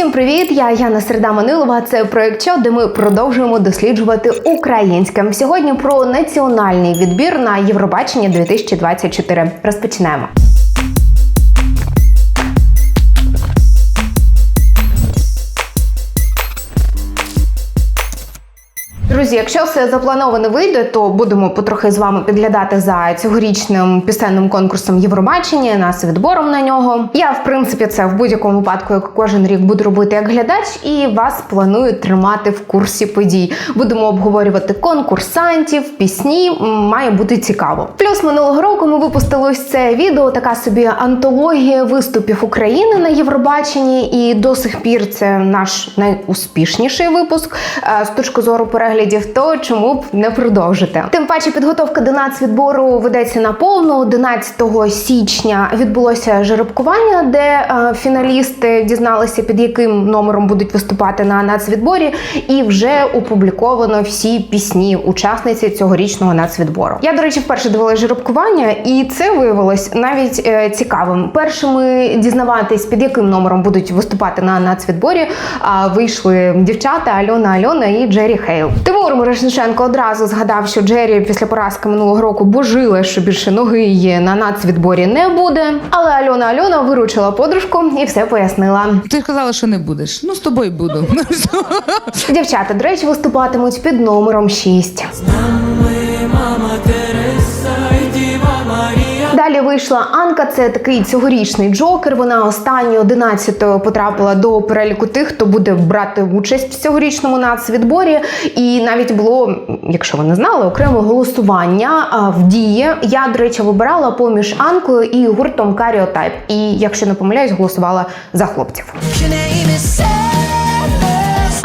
Всім привіт! Я Яна Середа Манилова. Це проект «Чо», де ми продовжуємо досліджувати українське. Сьогодні про національний відбір на Євробачення 2024. Розпочинаємо. Друзі, якщо все заплановане вийде, то будемо потрохи з вами підглядати за цьогорічним пісенним конкурсом Євробачення, нас відбором на нього. Я, в принципі, це в будь-якому випадку, як кожен рік буду робити як глядач, і вас планую тримати в курсі подій. Будемо обговорювати конкурсантів, пісні. Має бути цікаво. Плюс минулого року ми випустили ось це відео, така собі антологія виступів України на Євробаченні, і до сих пір це наш найуспішніший випуск е, з точки зору переглядів. То чому б не продовжити? Тим паче підготовка до нацвідбору ведеться на повну. 11 січня відбулося жеребкування, де е, фіналісти дізналися, під яким номером будуть виступати на нацвідборі, і вже опубліковано всі пісні учасниці цьогорічного нацвідбору. Я, до речі, вперше дивилася жеребкування, і це виявилось навіть е, цікавим. Першими дізнаватись, під яким номером будуть виступати на нацвідборі, а, вийшли дівчата Альона Альона і Джері Хейл. Тимур Мирошниченко одразу згадав, що Джері після поразки минулого року божила, що більше ноги її на нацвідборі не буде. Але Альона Альона виручила подружку і все пояснила. Ти сказала, казала, що не будеш. Ну, з тобою буду. Дівчата, до речі, виступатимуть під номером 6. Мама Тереса вийшла Анка. Це такий цьогорічний джокер. Вона останньою 11-ю потрапила до переліку тих, хто буде брати участь в цьогорічному нацвідборі. І навіть було, якщо ви не знали, окреме голосування в дії. Я, до речі, вибирала поміж Анкою і гуртом Каріотайп. І якщо не помиляюсь, голосувала за хлопців. Your name is.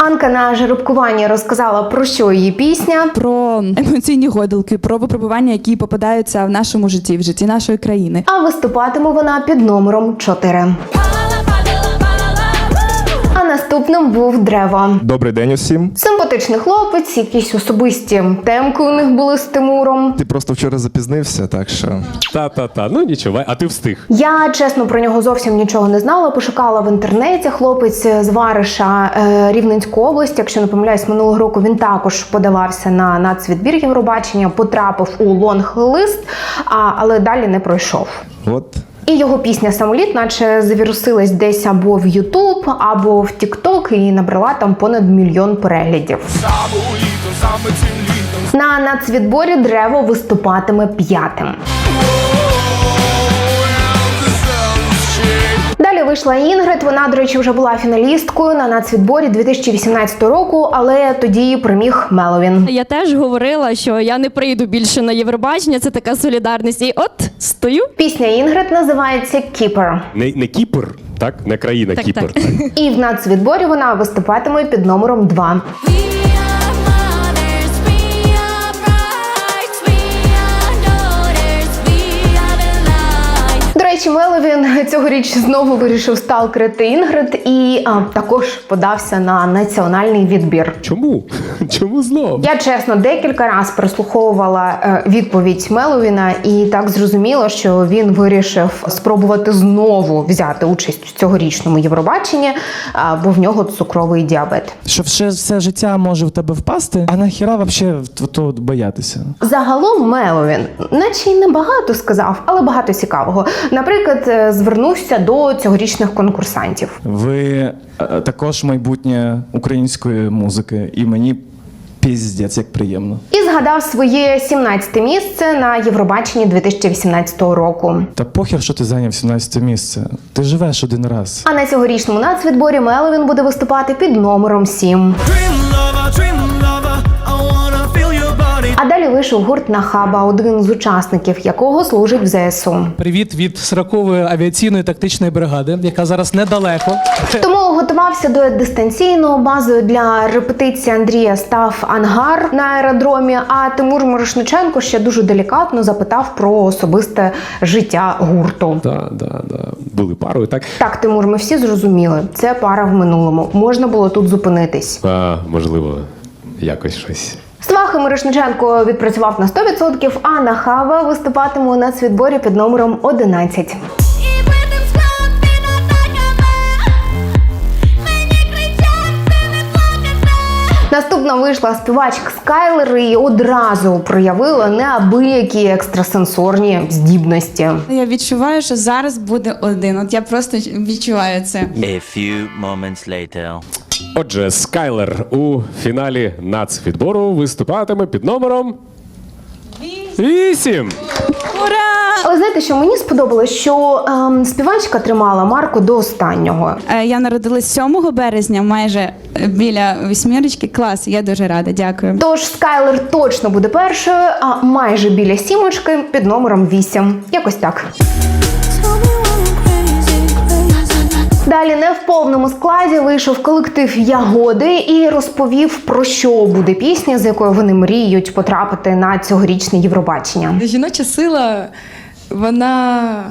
Анка на жеребкуванні розказала про що її пісня. про емоційні гойдалки, про випробування, які попадаються в нашому житті, в житті нашої країни. А виступатиме вона під номером 4. Пала, пала, пала, А наступним був Древо. Добрий день усім. Симпатичний хлопець, якісь особисті темки у них були з Тимуром. Ти просто вчора запізнився, так що Та-та-та, ну нічого, а ти встиг. Я чесно про нього зовсім нічого не знала. Пошукала в інтернеті. Хлопець з Вариша е, Рівненської області. Якщо не помиляюсь, минулого року він також подавався на нацвідбір Євробачення, потрапив у лонг-лист, а, але далі не пройшов. от І його пісня Самоліт, наче завірусилась десь або в Ютуб, або в Тікток, і набрала там понад мільйон переглядів. На нацвідборі Древо виступатиме п'ятим. Вийшла Інгрид. Вона, до речі, вже була фіналісткою на нацвідборі 2018 року, але тоді приміг Меловін. Я теж говорила, що я не прийду більше на Євробачення. Це така солідарність. І от стою. Пісня Інгрид називається Кіпер. Не, не Кіпр, так? Не країна Так, Кіпр. так. І в нацвідборі вона виступатиме під номером 2. Речі, Меловін цьогоріч знову вирішив сталкерити Інгрид і а, також подався на національний відбір. Чому? Чому знов? Я чесно декілька разів прослуховувала е, відповідь Меловіна і так зрозуміло, що він вирішив спробувати знову взяти участь в цьогорічному Євробаченні, а, бо в нього цукровий діабет. Що все, все життя може в тебе впасти, а нахіра взагалі то боятися? Загалом Меловін, наче й небагато сказав, але багато цікавого. Наприклад, е, звернувся до цьогорічних конкурсантів. Ви е, також майбутнє української музики, і мені піздець як приємно. І згадав своє 17-те місце на Євробаченні 2018 року. Та похер, що ти зайняв 17 місце. Ти живеш один раз. А на цьогорічному нацвідборі Меловін буде виступати під номером 7. Dream lover, dream lover, вийшов гурт Нахаба, один з учасників якого служить в ЗСУ. Привіт від 40-ї авіаційної тактичної бригади, яка зараз недалеко. Тому готувався до дистанційного базою для репетиції Андрія став ангар на аеродромі. А Тимур Морошниченко ще дуже делікатно запитав про особисте життя гурту. Да, да, да. Були парою, так? Так, Тимур, ми всі зрозуміли. Це пара в минулому. Можна було тут зупинитись. А, можливо, якось щось. Сваха Мирошниченко відпрацював на 100%, а Нахава виступатиме у нацвідборі під номером 11. Наступна вийшла співачка Скайлер і одразу проявила неабиякі екстрасенсорні здібності. Я відчуваю, що зараз буде один. От я просто відчуваю це. A few moments later. Отже, Скайлер у фіналі нацвідбору виступатиме під номером 8. Але знаєте, що мені сподобалось, що ем, співачка тримала марку до останнього. Е, Я народилась 7 березня, майже е, біля вісьмірочки. Клас, я дуже рада. Дякую. Тож Скайлер точно буде першою, а майже біля сімочки під номером 8. Якось так. Далі не в повному складі вийшов колектив Ягоди і розповів про що буде пісня, з якою вони мріють потрапити на цьогорічне Євробачення. Жіноча сила, вона.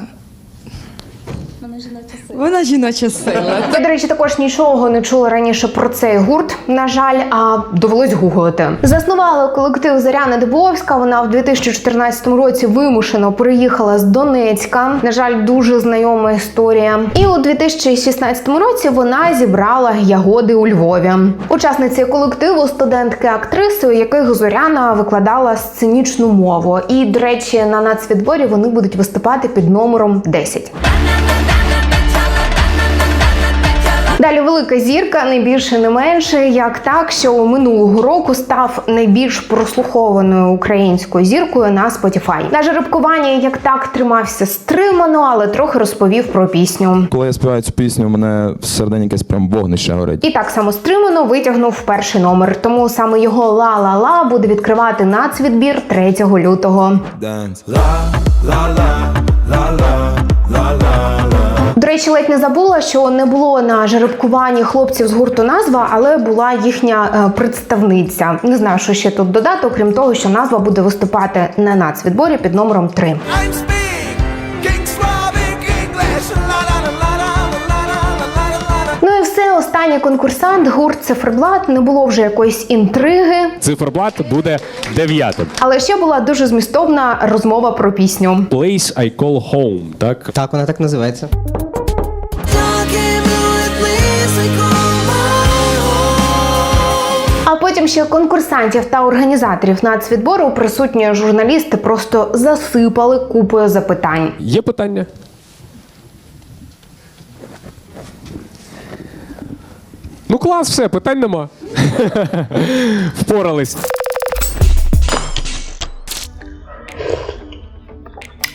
Вона жіноча сила. Я, до речі, також нічого не чула раніше про цей гурт. На жаль, а довелось гуглити. Заснувала колектив Заряна Дебовська. Вона в 2014 році вимушено переїхала з Донецька. На жаль, дуже знайома історія. І у 2016 році вона зібрала ягоди у Львові. Учасниці колективу студентки актриси, у яких Зоряна викладала сценічну мову. І, до речі, на нацвідборі вони будуть виступати під номером 10. Далі велика зірка, не більше, не менше, як так, що минулого року став найбільш прослухованою українською зіркою на Spotify. На жеребкуванні як так тримався стримано, але трохи розповів про пісню. Коли я співаю цю пісню, у мене всередині якесь прям вогнище горить. І так само стримано витягнув перший номер. Тому саме його ла-ла-ла буде відкривати нацвідбір 3 лютого. До речі, ледь не забула, що не було на жеребкуванні хлопців з гурту назва, але була їхня е, представниця. Не знаю, що ще тут додати, окрім того, що назва буде виступати на нацвідборі під номером 3. Ну все, останній конкурсант, гурт Циферблат. Не було вже якоїсь інтриги, Циферблат буде дев'ятим. але ще була дуже змістовна розмова про пісню. Place I call home, так? Так, вона так називається. Ще конкурсантів та організаторів нацвідбору присутні журналісти просто засипали купою запитань. Є питання? Ну клас, все, питань нема. Впорались.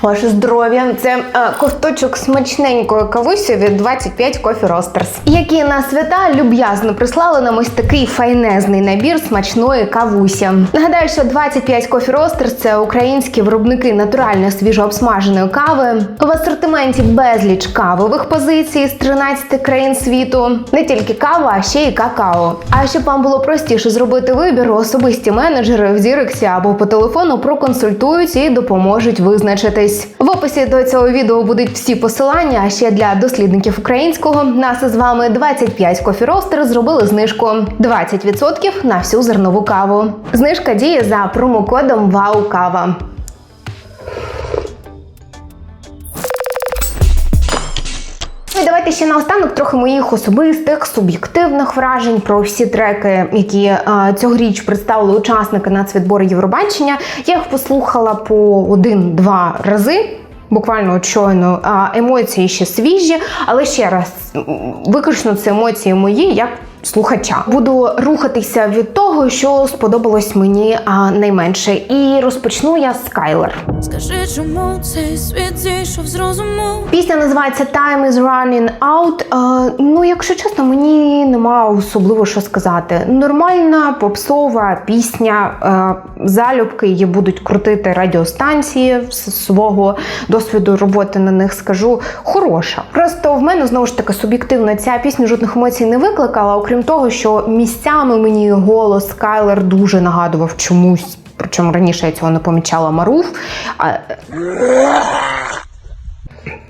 Ваше здоров'я, це е, ковточок смачненької кавусі від 25 Coffee Roasters, які на свята люб'язно прислали нам ось такий файнезний набір смачної кавусі. Нагадаю, що 25 Coffee Roasters – це українські виробники натурально свіжообсмаженої кави. В асортименті безліч кавових позицій з 13 країн світу. Не тільки кава, а ще й какао. А щоб вам було простіше зробити вибір, особисті менеджери в Дірексі або по телефону проконсультують і допоможуть визначитись. В описі до цього відео будуть всі посилання. А ще для дослідників українського нас із вами 25 кофіростер зробили знижку 20% на всю зернову каву. Знижка діє за промокодом ВАУ Кава. Давайте ще наостанок трохи моїх особистих суб'єктивних вражень про всі треки, які е, цьогоріч представили учасники нацвідбору Євробачення. Я їх послухала по один-два рази. Буквально от щойно емоції ще свіжі, але ще раз виключно це емоції мої як слухача. Буду рухатися від того, що сподобалось мені а, найменше. І розпочну я з Скайлер. Скажи, чому цей світ зійшов з розуму? Пісня називається Time is running out. Е, ну, якщо чесно, мені нема особливо що сказати. Нормальна попсова пісня. Е, залюбки її будуть крутити радіостанції з свого досвіду роботи на них скажу. Хороша. Просто в мене знову ж таки суб'єктивно ця пісня жодних емоцій не викликала, окрім того, що місцями мені голос Скайлер дуже нагадував чомусь. Причому раніше я цього не помічала Маруф. А,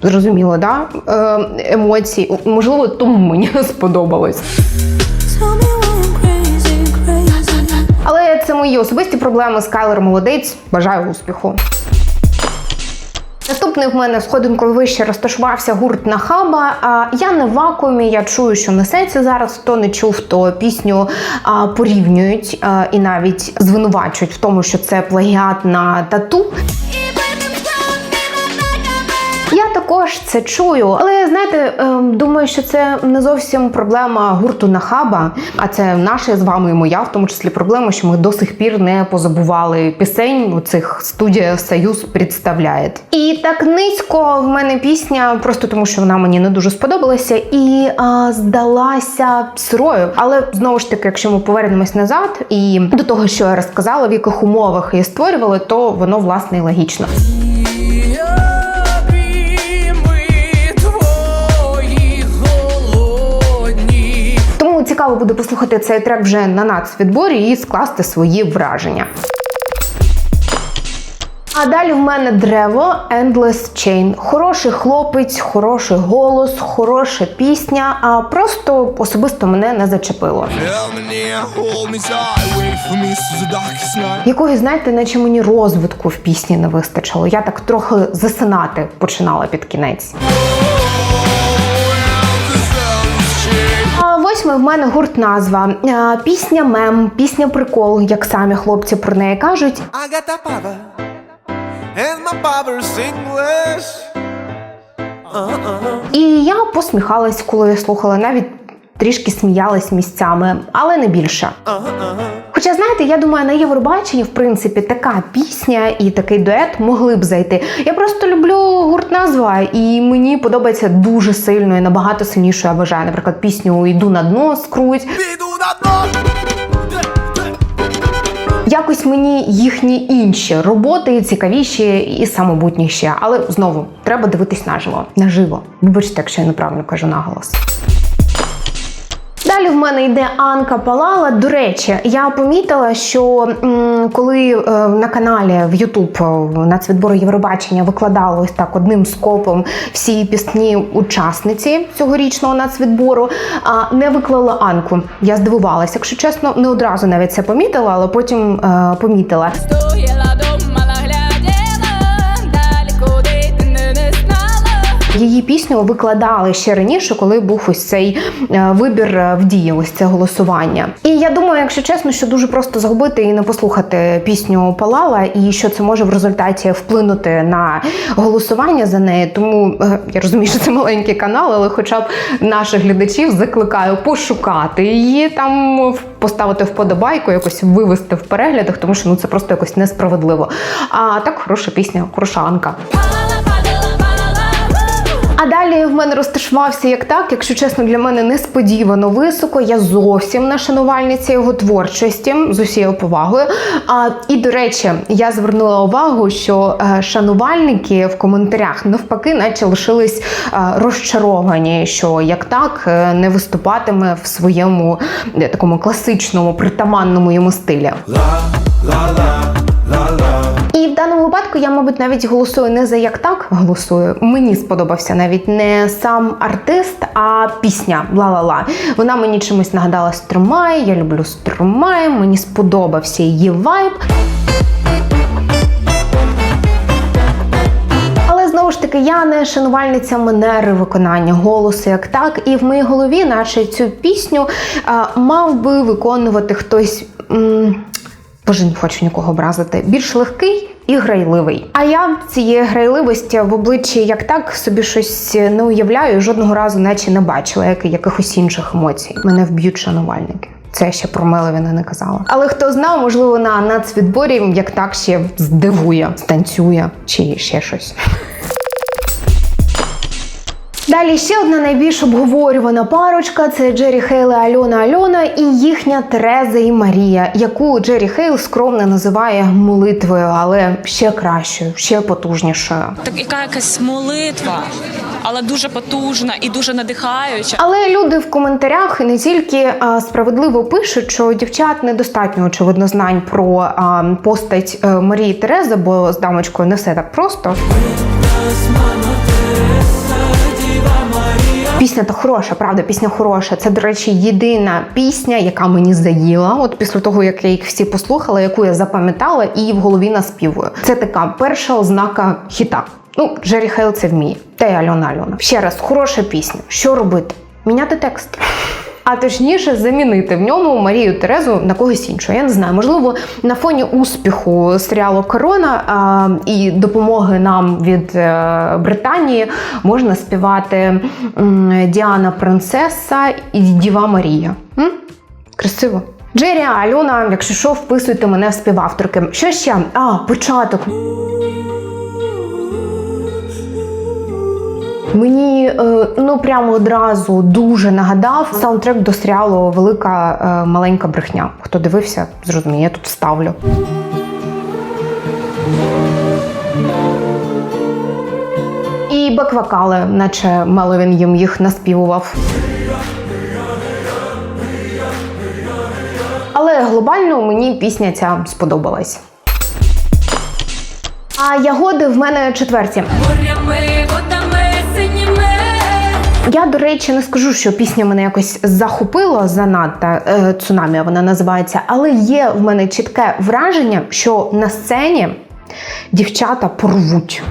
Зрозуміло, да? Е, емоції. Можливо, тому мені сподобалось. Але це мої особисті проблеми. Скайлер молодець. Бажаю успіху. Наступний в мене сходинкою вище розташувався гурт Нахаба. Я не в вакуумі, я чую, що несеться зараз. Хто не чув, то пісню порівнюють і навіть звинувачують в тому, що це плагіат на тату. Я також це чую, але знаєте, ем, думаю, що це не зовсім проблема гурту Нахаба, а це наша з вами і моя, в тому числі проблема, що ми до сих пір не позабували пісень. У цих студія Союз представляє. І так низько в мене пісня, просто тому що вона мені не дуже сподобалася і а, здалася сирою. Але знову ж таки, якщо ми повернемось назад і до того, що я розказала, в яких умовах її створювали, то воно власне і логічно. Буде послухати цей трек вже на нацвідборі і скласти свої враження. А далі в мене древо Endless Chain. Хороший хлопець, хороший голос, хороша пісня, а просто особисто мене не зачепило. Якогось, знаєте, наче мені розвитку в пісні не вистачило. Я так трохи засинати починала під кінець. Восьмий в мене гурт назва. Пісня мем, пісня прикол, як самі хлопці про неї кажуть. I got power, and my power English. І я посміхалась, коли я слухала, навіть трішки сміялась місцями, але не більше. Хоча, знаєте, я думаю, на Євробаченні, в принципі, така пісня і такий дует могли б зайти. Я просто люблю гурт назва, і мені подобається дуже сильно і набагато сильніше я бажаю. Наприклад, пісню Йду на дно скруть. Піду на дно. Якось мені їхні інші роботи цікавіші і самобутніші. Але знову треба дивитись наживо. Наживо. Вибачте, якщо я неправильно кажу наголос. Далі в мене йде Анка Палала. До речі, я помітила, що коли е, на каналі в YouTube нацвідбору Євробачення викладали так одним скопом всі пісні учасниці цьогорічного нацвідбору, а не виклала Анку. Я здивувалася, якщо чесно, не одразу навіть це помітила, але потім е, помітила. Її пісню викладали ще раніше, коли був ось цей е, вибір е, в дії, ось це голосування. І я думаю, якщо чесно, що дуже просто загубити і не послухати пісню Палала, і що це може в результаті вплинути на голосування за неї. Тому е, я розумію, що це маленький канал, але хоча б наших глядачів закликаю пошукати її там, поставити вподобайку, якось вивести в переглядах, тому що ну це просто якось несправедливо. А так хороша пісня, хороша Анка. В мене розташувався як так, якщо чесно, для мене несподівано високо. Я зовсім не шанувальниця його творчості з усією повагою. А і до речі, я звернула увагу, що е, шанувальники в коментарях навпаки, наче лишились е, розчаровані, що як так е, не виступатиме в своєму такому класичному притаманному йому стилі. І в даному випадку я, мабуть, навіть голосую не за як так голосую. Мені сподобався навіть не сам артист, а пісня Ла-ла-ла. Вона мені чимось нагадала Стромай. Я люблю Стромай, мені сподобався її вайб. Ж таки, я не шанувальниця манери виконання голосу як так. І в моїй голові, наче цю пісню, а, мав би виконувати хтось. Боже, не хочу нікого образити. Більш легкий і грайливий. А я цієї грайливості в обличчі як так собі щось не уявляю, жодного разу наче не бачила як якихось інших емоцій. Мене вб'ють шанувальники. Це ще про Меловіна не казала. Але хто знав, можливо, на нацвідборі як так ще здивує, станцює чи ще щось. Далі ще одна найбільш обговорювана парочка це Джері Хейл і Альона Альона і їхня Тереза і Марія, яку Джері Хейл скромно називає молитвою, але ще кращою, ще потужнішою. Так яка якась молитва, але дуже потужна і дуже надихаюча. Але люди в коментарях і не тільки а, справедливо пишуть, що дівчат недостатньо очевидно знань про а, постать е, Марії Терези, бо з дамочкою не все так просто. Пісня то хороша, правда, пісня хороша. Це, до речі, єдина пісня, яка мені заїла. От після того, як я їх всі послухала, яку я запам'ятала і в голові наспівую. Це така перша ознака хіта. Ну, Джері Хейл це вміє. Та й Альона Альона. Ще раз, хороша пісня. Що робити? Міняти текст. А точніше, замінити в ньому Марію Терезу на когось іншого. Я не знаю, можливо, на фоні успіху серіалу Корона а, і допомоги нам від е, Британії можна співати Діана Принцеса і Діва Марія. М? Красиво. Джері Альона, якщо що, вписуйте мене в співавторки. Що ще? А, початок. Мені е, ну прямо одразу дуже нагадав саундтрек до серіалу Велика е, маленька брехня. Хто дивився, зрозуміє, я тут вставлю. І бек-вокали, наче Меловін їм їх наспівував. Але глобально мені пісня ця сподобалась. А ягоди в мене четверті. Я, до речі, не скажу, що пісня мене якось захопила занадто е, цунамі, вона називається, але є в мене чітке враження, що на сцені дівчата порвуть.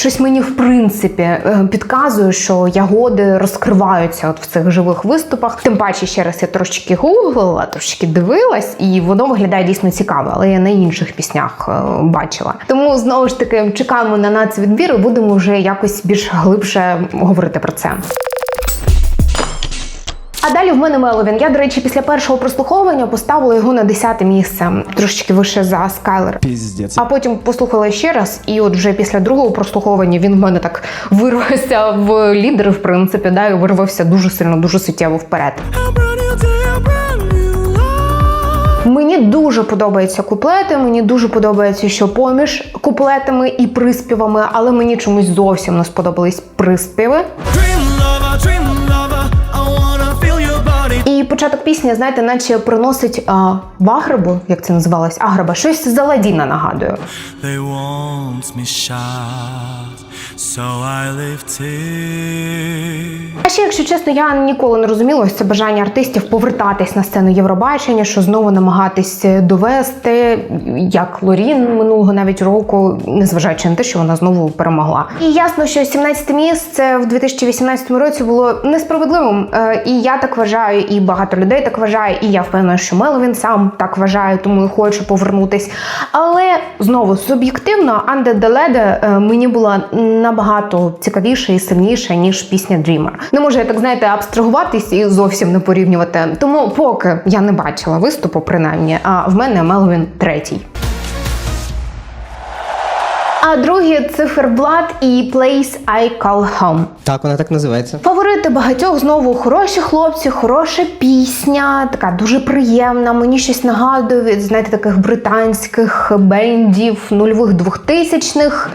Щось мені в принципі е, підказує, що ягоди розкриваються от в цих живих виступах. Тим паче, ще раз я трошечки гуглила, трошечки дивилась, і воно виглядає дійсно цікаво, але я на інших піснях е, бачила. Тому знову ж таки чекаємо на нацвідбір і будемо вже якось більш глибше говорити про це. А далі в мене Меловін. Я, до речі, після першого прослуховування поставила його на 10 місце, трошечки вище за Скайлер. Піздець. А потім послухала ще раз, і от вже після другого прослуховування він в мене так вирвався в лідери, в принципі, да, і вирвався дуже сильно, дуже суттєво вперед. Мені дуже подобаються куплети. Мені дуже подобається, що поміж куплетами і приспівами, але мені чомусь зовсім не сподобались приспіви. Dream lover, dream lover, початок пісні, знаєте, наче приносить а, в Аграбу, як це називалось, Аграба, щось з Аладдіна нагадує. They want me shot, so I tears. А ще, якщо чесно, я ніколи не розуміла ось це бажання артистів повертатись на сцену Євробачення, що знову намагатись довести, як Лорін минулого навіть року, незважаючи на те, що вона знову перемогла. І ясно, що 17 місце в 2018 році було несправедливим. Е, І я так вважаю, і багато людей так вважає, і я впевнена, що Меловін сам так вважає, тому і хоче повернутись. Але знову суб'єктивно, Under the Ladder е, мені була набагато цікавіше і сильніше, ніж пісня Dreamer. Не можу я так знаєте абстрагуватись і зовсім не порівнювати. Тому поки я не бачила виступу, принаймні, а в мене Меловін третій. А другий циферблат і Place I Call Home. Так, вона так називається. Фаворити багатьох знову хороші хлопці, хороша пісня, така дуже приємна. Мені щось нагадує від знаєте таких британських бендів нульових двохтисячних.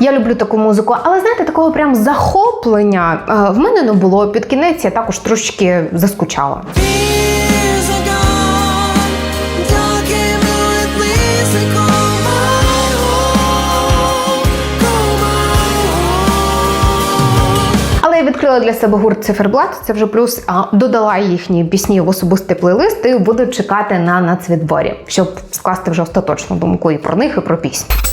Я люблю таку музику, але знаєте, такого прям захоплення е, в мене не було. Під кінець я також трошечки заскучала. Для себе гурт Циферблат. Це вже плюс а, додала їхні пісні в особистий плейлист і буду чекати на нацвідборі, щоб скласти вже остаточну думку і про них, і про пісні.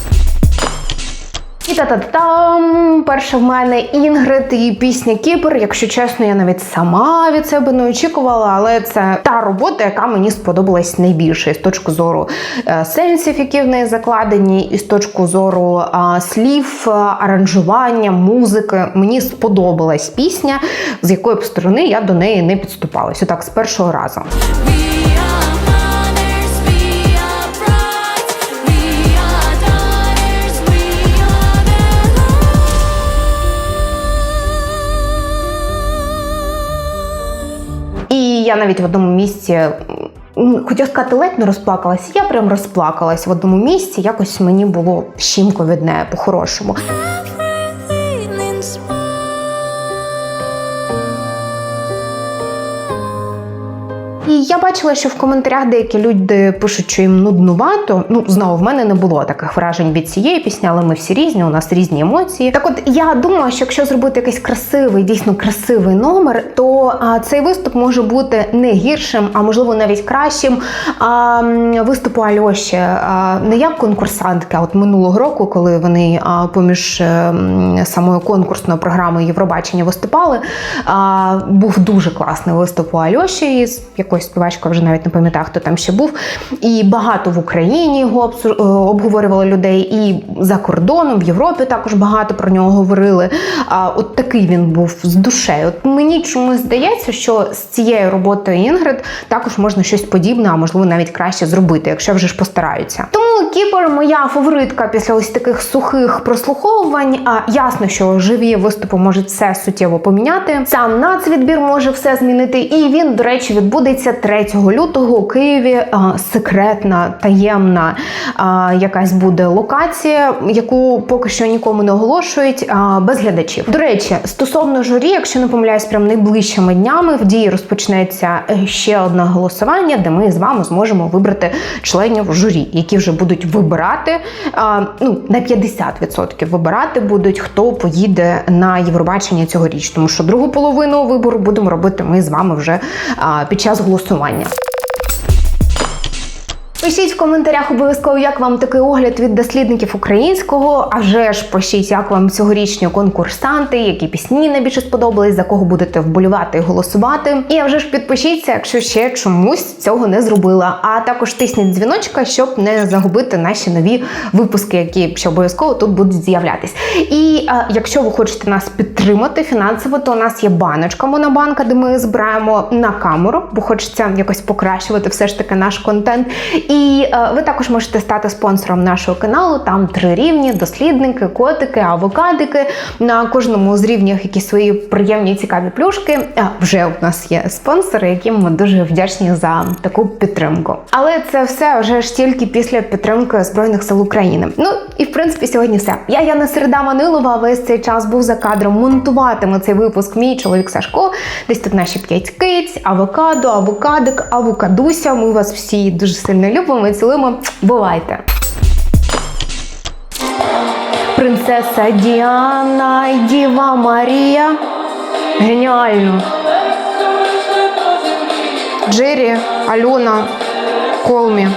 І та-та-там, перша в мене Інгрид і пісня Кіпер. Якщо чесно, я навіть сама від себе не очікувала, але це та робота, яка мені сподобалась найбільше з точки зору е, сенсів, які в неї закладені, і з точки зору е, слів, е, аранжування, музики. Mені сподобалась пісня, з якої б сторони я до неї не підступалась. Отак, з першого разу. Я навіть в одному місці. м, Хотіла сказати, ледь не розплакалась. Я прям розплакалась в одному місці. Якось мені було щімко від неї по-хорошому. Я бачила, що в коментарях деякі люди пишуть, що їм нуднувато. Ну, знову в мене не було таких вражень від цієї пісні, але ми всі різні, у нас різні емоції. Так от я думаю, що якщо зробити якийсь красивий, дійсно красивий номер, то а, цей виступ може бути не гіршим, а можливо навіть кращим а, виступу Альоші. А, не як конкурсантки, а от минулого року, коли вони а, поміж е, м, самою конкурсною програмою Євробачення виступали, а, був дуже класний виступ у Альоші з якоюсь співачкою, вже навіть не пам'ятаю, хто там ще був. І багато в Україні його е, обговорювали людей, і за кордоном, в Європі також багато про нього говорили. А, от такий він був з душею. От мені чомусь здається, що з цією роботою Інгрид також можна щось подібне, а можливо навіть краще зробити, якщо вже ж постараються. Тому Кіпер моя фаворитка після ось таких сухих прослуховувань. А ясно, що живі виступи можуть все суттєво поміняти. Сам нацвідбір може все змінити, і він, до речі, відбудеться 3 лютого у Києві. Секретна, таємна якась буде локація, яку поки що нікому не оголошують, без глядачів. До речі, стосовно журі, якщо не помиляюсь, прям найближчими днями в дії розпочнеться е, ще одне голосування, де ми з вами зможемо вибрати членів журі, які вже будуть вибирати ну на 50% вибирати будуть, хто поїде на Євробачення цьогоріч, тому що другу половину вибору будемо робити ми з вами вже під час голосування голосування. Пишіть в коментарях обов'язково, як вам такий огляд від дослідників українського. А вже ж пишіть, як вам цьогорічні конкурсанти, які пісні найбільше сподобались, за кого будете вболювати і голосувати. І а вже ж підпишіться, якщо ще чомусь цього не зробила. А також тисніть дзвіночка, щоб не загубити наші нові випуски, які ще обов'язково тут будуть з'являтись. І а, якщо ви хочете нас підтримати фінансово, то у нас є баночка Монобанка, де ми збираємо на камеру, бо хочеться якось покращувати все ж таки наш контент. І е, ви також можете стати спонсором нашого каналу. Там три рівні: дослідники, котики, авокадики. На кожному з рівнів якісь свої приємні цікаві плюшки. А, вже у нас є спонсори, яким ми дуже вдячні за таку підтримку. Але це все вже ж тільки після підтримки Збройних сил України. Ну і в принципі сьогодні все. Я Яна Середа Манилова. Весь цей час був за кадром. Монтуватиме цей випуск мій чоловік Сашко. Десь тут наші п'ять киць, авокадо, авокадик, авокадуся. Ми вас всі дуже сильно любимо і цілуємо. Бувайте! Принцеса Діана Діва Марія. Геніально. Джері, Альона, Колмі.